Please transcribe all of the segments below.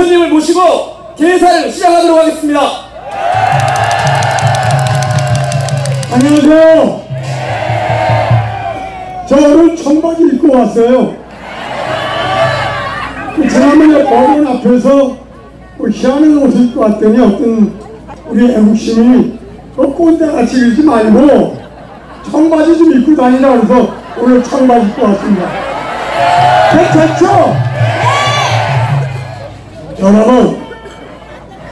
대표님을 모시고 개사를 시작하도록 하겠습니다. 안녕하세요. 저 오늘 청바지 입고 왔어요. 그 지난번에 법원 앞에서 그 희한한 옷을 입고 왔더니 어떤 우리 애국 시민이 그 꼰대같이 입지 말고 청바지 좀 입고 다니라 그래서 오늘 청바지 입고 왔습니다. 괜찮죠? 여러분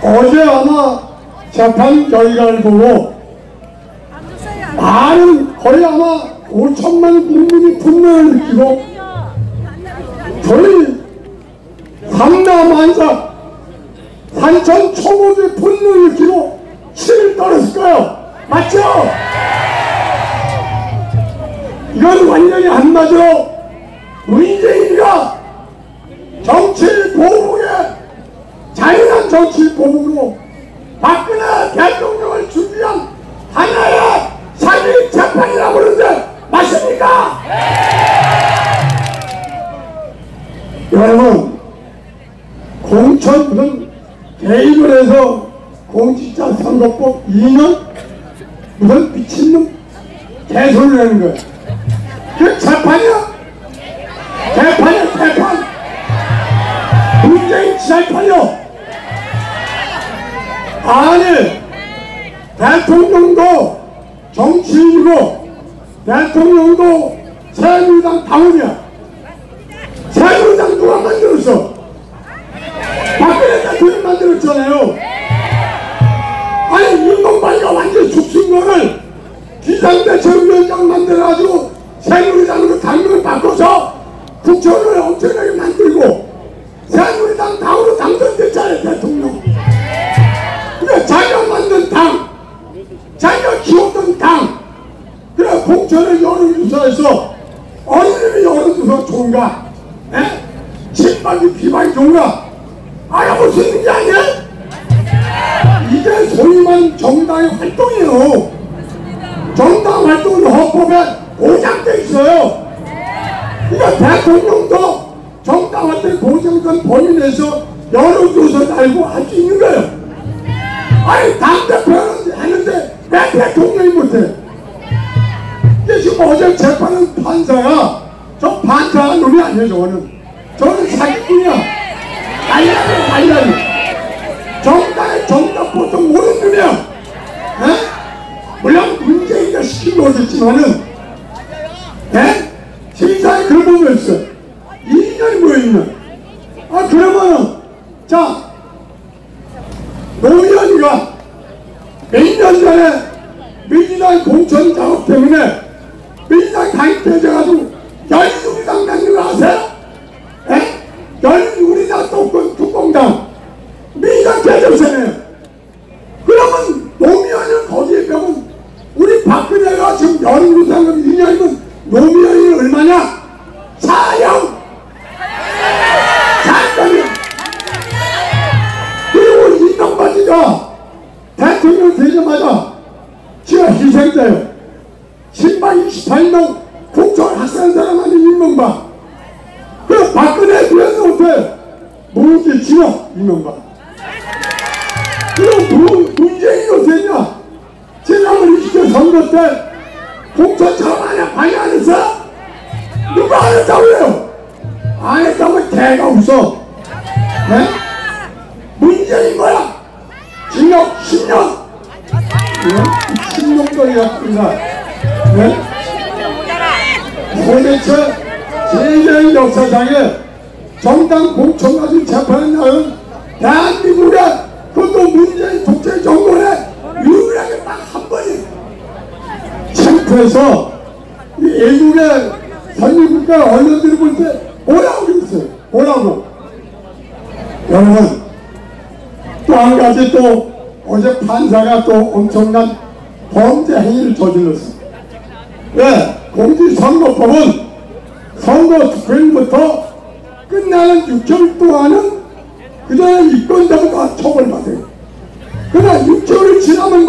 어제 아마 재판 결과를 보고 많은 거의 아마 5천만 국민이 분노를 느끼고 거의 삼남한사 산천 초보의 분노를 느끼고 치를 떨었을 거예요. 맞죠? 이건 완전히 한마디로 문재인이가 정치 보복에 자연한 정치 보복으로 박근혜 대통령을 준비한 하나의 사기 재판이라고 그러는데 맞습니까? 여러분 공천 무슨 개입을 해서 공직자 선거법 2년? 무슨 미친놈 개소리를 하는 거야 그 재판이야? 재판이야 재판. 문재인 재판이요 아니 대통령도 정치인이고 대통령도 새누리당 당원이야. 새누리당 누가 만들었어? 박근혜 대통령 만들었잖아요 좋은가 에? 친박이 비박이 좋은가 알아볼 수 있는 게 아니야? 이게 소위 말하는 정당의 활동이에요. 정당 활동은 헌법에 보장돼 있어요. 그러니까 대통령도 정당 활동 보장된 범위 내에서 여론조사 달고 할 수 있는 거예요. 아니 당대표는 하는데 왜 대통령이 못해? 이게 지금 어제 재판은 판사야 저 판사 놈이 아니에요 저거는. 저는 사기꾼이야. 달라리 달라리 정당의 정당 보통 모르는 놈이야. 에? 물론 문재인가 시킨 거겠지만은 에? 심사에 그런 부분이 있어 2년이 뭐야 2년 아 그러면은 자 노무현이가 몇년 전에 민주당 공천 작업 때문에 민주당 가입해져가지고 열린우리당 거 아세요? 에? 열린우리당 뚜껑, 뚜껑당 민주당 대접세네요 그러면 노무현은 거기에 병은 우리 박근혜가 지금 열린우리당 2년이면 노무현이 얼마냐? 4형 4년이야 그리고 이명박이가 대통령 되자마자 지가 희생자예요. 신방 28명 학생 사람한테 이명박. 그 박근혜 뒤에서 어때? 무기 지어 이명박. 그럼 문- 문재인이 어땠냐? 지난번 20대 선거 때 공천 처음 하냐 관여 안 했어? 누가 안 했다고요? 안 했다고 개가 웃어. 네? 문재인 거야. 징역 10년. 네? 10년까지 갔습니다. 네? 도대체 세계 역사상에 정당 공천 가지고 재판을 나온 대한민국에 그것도 문재인 독재 정권에 유일하게 딱 한 번이 창피해서 이 외국의 선진국가 언론들이 볼 때 뭐라고 그랬어요? 뭐라고? 여러분 또 한 가지 또 어제 판사가 또 엄청난 범죄 행위를 저질렀어. 왜? 공직선거법은 선거 투표일부터 끝나는 6개월 동안은 그 전에 입건자가 다 처벌받아요. 그러나 6개월이 지나면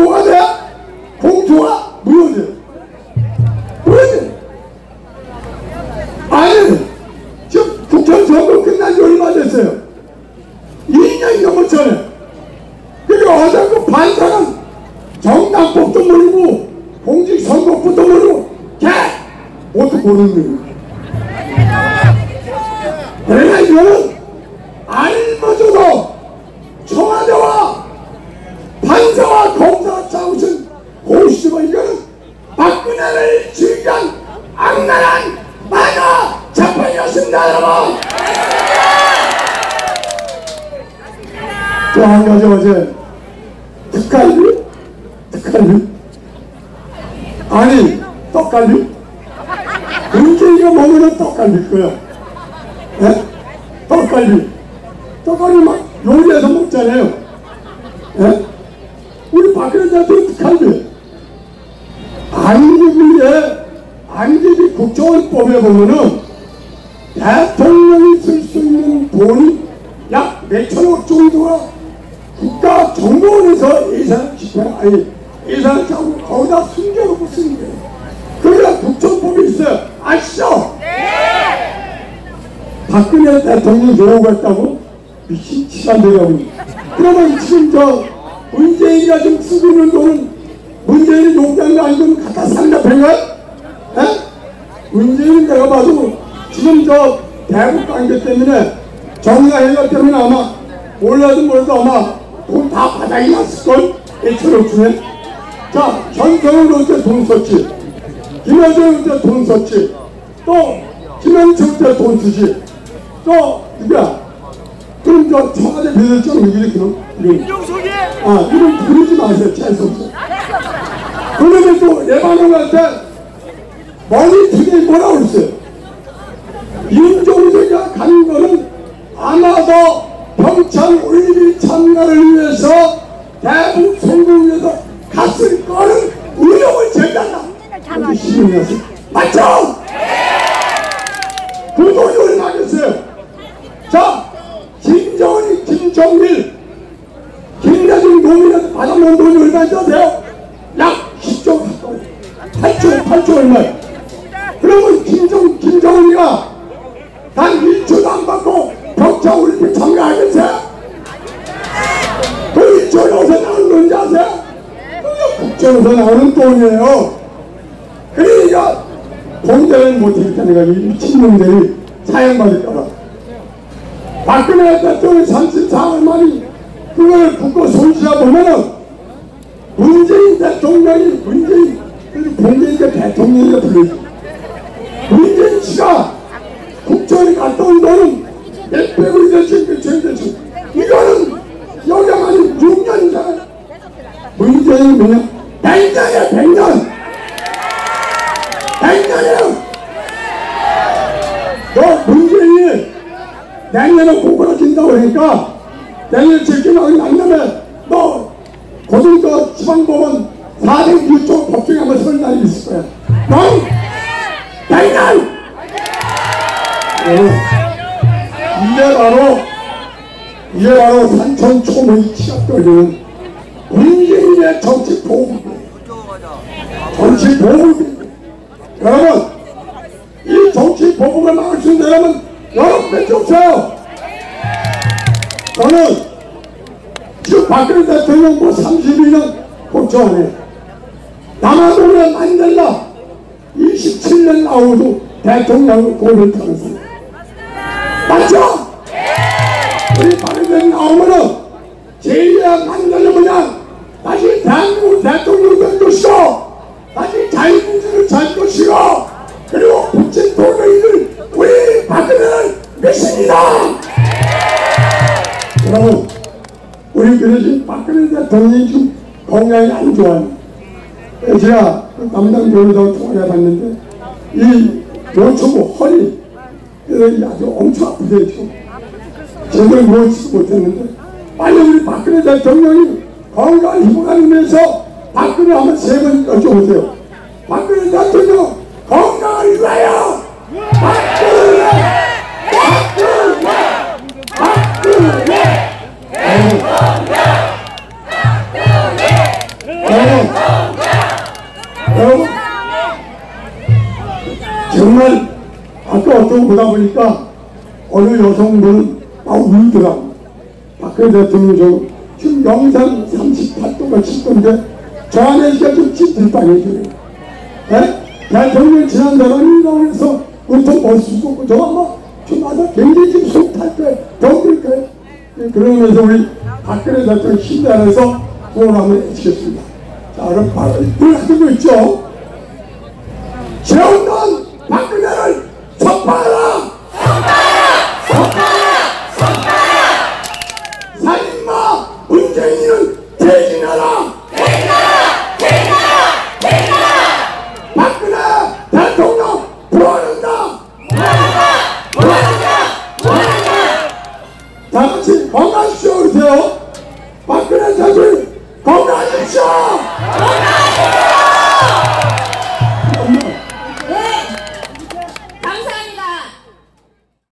모르는. 그러나 이거는 알마저도 청와대와 판사와 검사가 짜오신 고시지만 이거는 박근혜를 지휘한 악랄한 만화 재판이었습니다 여러분 또 한 가지 어제 특갈비? 특갈비? 아니 떡갈비? 먹으면 떡갈비일 거야 예? 떡갈비 떡갈비 막 요리해서 먹잖아요 예? 우리 박근혜 대통령 특갈비 안기부에 안기비 국정원법에 보면은 대통령이 쓸 수 있는 돈이 약 몇천억 정도가 국가 정보원에서 예산 집행 아니 예산을 짜고 거기다 숨겨놓고 쓰는 거예요. 그래야 국정법이 있어요. 아시죠? 박근혜 대통령 요구했다고 미친 치산되라고 그러면 지금 저 문재인이가 지금 있는 돈은 요구한 거 아니면 갖다 상납한 거야? 에? 문재인은 내가 봐도 지금 저 대북 관계 때문에 정의가 해결 때문에 아마 몰라도 몰라도 아마 돈 다 바닥이 났을걸? 애처럼 중에 자 전성은 어째 돈 썼지 김여정 어째 돈 썼지 또 김영철 어째 돈 쓰지 또 누구야. 그럼 저 청와대 비서장 이렇게 그럼 이름 윤종석이! 아 이름 부르지 마세요 재수없어 그러면 또 레바논한테 머리 투기 뭐라고 그랬어요? 윤종석이가 간 거는 아마도 평창 올림픽 참가를 위해서 대북 성공을 위해서 갔을 거는 의혹을 제기한다. 시민이었어 맞죠? 그 돈이 얼마 겠어요 자 김정은이 김정일 김대중 노민한테 받아놓은 돈이 얼마인지 아세요? 약 10조 가까이 8조 8조 얼마예요 그러면 김정, 김정은이가 단 1초도 안 받고 평창 올림픽 참가하겠어요? 그 1초에 어디서 나오는 돈인지 아세요? 국정에서 나오는 돈이에요 그러니까 못하니까 내가 이 미친놈들이 사형받을까봐. 박근혜 대통령 34월 만이 그걸 국고 손실하 보면은 문재인 대통령이 문재인 문재인가 대통령이라 불러지. 문재인 씨가 국정에 갔다 온 돈은 몇백억이 되지 몇천이 되지. 이거는 여기만 6년이잖아요. 문재인 그냥 100년이야 100년 100년이에요 너 문재인이 내년에 고구라진다고 하니까 내년 제기나고 난다음에 너 고등도 지방법원 406조 법정에 한번 설 날이 있을 거야. 넌 백년 이게 바로 이게 바로 산천 초목이 치닫거리는 문재인의 정치 보복이에요 정치 보복이에요 여러분 이 정치 보복을 막을 수 있는 사람은 여러분밖에 없어요. 저는 지금 박근혜 대통령 뭐 32년 국정원에 남아동에 만들라 27년 나오도 대통령을 고를 타면서 맞죠? 우리 박근혜 나오면은 제일이야 만들려 그냥 다시 대한민국 대통령 될 것이고 다시 자유민주를 잘 것이고 그리고 부친 도의를 우리 박근혜를 믿습니다. 여러분 우리 지금 박근혜 대통령이 지금 건강이 안 좋아요. 제가 그 담당 변호사 통화해 봤는데 이 노초보 허리 이 아주 엄청 아프대요 지금. 제대로 누워있지 못했는데 빨리 우리 박근혜 대통령이 건강을 회복하면서 박근혜 한번 세번 여쭤보세요. 박근혜 대통령 건강을 위하여 아까 거 보다 보니까 어느 여성분은 막 울더라고 박근혜 대통령 저 지금 영상 38도가 칠 건데 저 안에 이게 좀 찌들빵해줘요. 예? 대통령 지난 사람이라고 해서 은통 못 쓰고 저 아마 좀 아마 굉장히 지금 속탈 때 덤빌 거예요. 예, 그러면서 우리 박근혜 대통령 힘내서 구원 한번 해주겠습니다. 자, 그럼 바로 늘 하는 거 있죠?